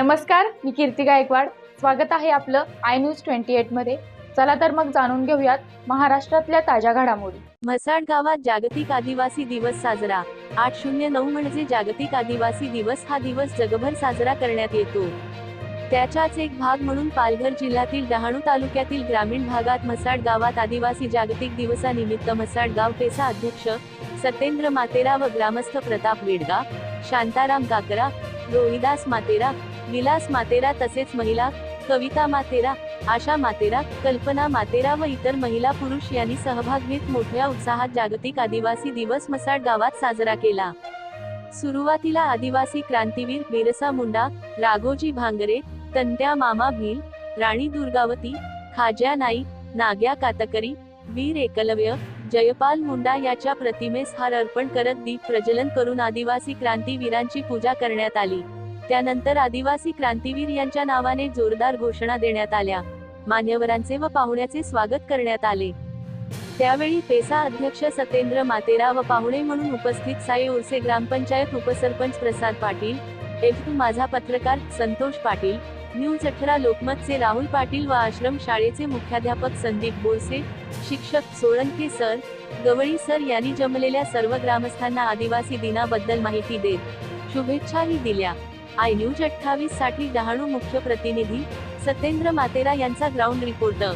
नमस्कार मी कीर्ती गायकवाड. स्वागत आहे आपलं आय न्यूज ट्वेंटी एटमध्ये. चला तर मग जाणून घेऊयात महाराष्ट्रातल्या ताज्या घडामोडी. म्हसाड गावात जागतिक आदिवासी दिवस साजरा. आठ शून्य नऊ म्हणजे जागतिक आदिवासी दिवस हा दिवस जगभर साजरा करण्यात येतो. त्याचाच एक भाग म्हणून पालघर जिल्ह्यातील डहाणू तालुक्यातील ग्रामीण भागात म्हसाड गावात आदिवासी जागतिक दिवसानिमित्त म्हसाड गाव पेसा अध्यक्ष सत्येंद्र मातेरा व ग्रामस्थ प्रताप वेडगा शांताराम काकरा रोहिदास मातेरा विलास मातेरा तसेच महिला कविता मातेरा आशा मातेरा कल्पना मातेरा व इतर महिला पुरुष यांनी सहभाग घेत मोठ्या उत्साहात जागतिक आदिवासी दिवस मसाड गावात साजरा केला. सुरुवातीला आदिवासी क्रांतीवीर बिरसा मुंडा राघोजी भांगरे तंट्या मामा भील राणी दुर्गावती खाज्या नाईक नाग्या कातकरी वीर एकलव्य जयपाल मुंडा याच्या प्रतिमेस हार अर्पण करत दीप प्रज्वलन करून आदिवासी क्रांतीवीरांची पूजा करण्यात आली. त्यानंतर आदिवासी क्रांतीवीर यांच्या नावाने जोरदार घोषणा देण्यात आल्या. मान्यवरांचे व पाहुण्याचे स्वागत करण्यात आले. त्यावेळी पेसा अध्यक्ष सत्येंद्र मातेरा व पाहुणे म्हणून उपस्थित साई उर्से ग्रामपंचायत उपसरपंच प्रसाद पाटील एफ. माझा पत्रकार संतोष पाटील न्यूज अठरा लोकमतचे राहुल पाटील व आश्रम शाळेचे मुख्याध्यापक संदीप बोरसे शिक्षक सोळंके सर गवळी सर यांनी जमलेल्या सर्व ग्रामस्थांना आदिवासी दिनाबद्दल माहिती देत शुभेच्छाही दिल्या. आय न्यूज अठ्ठावीससाठी डहाणू मुख्य प्रतिनिधी सत्येंद्र मातेरा यांचा ग्राउंड रिपोर्टर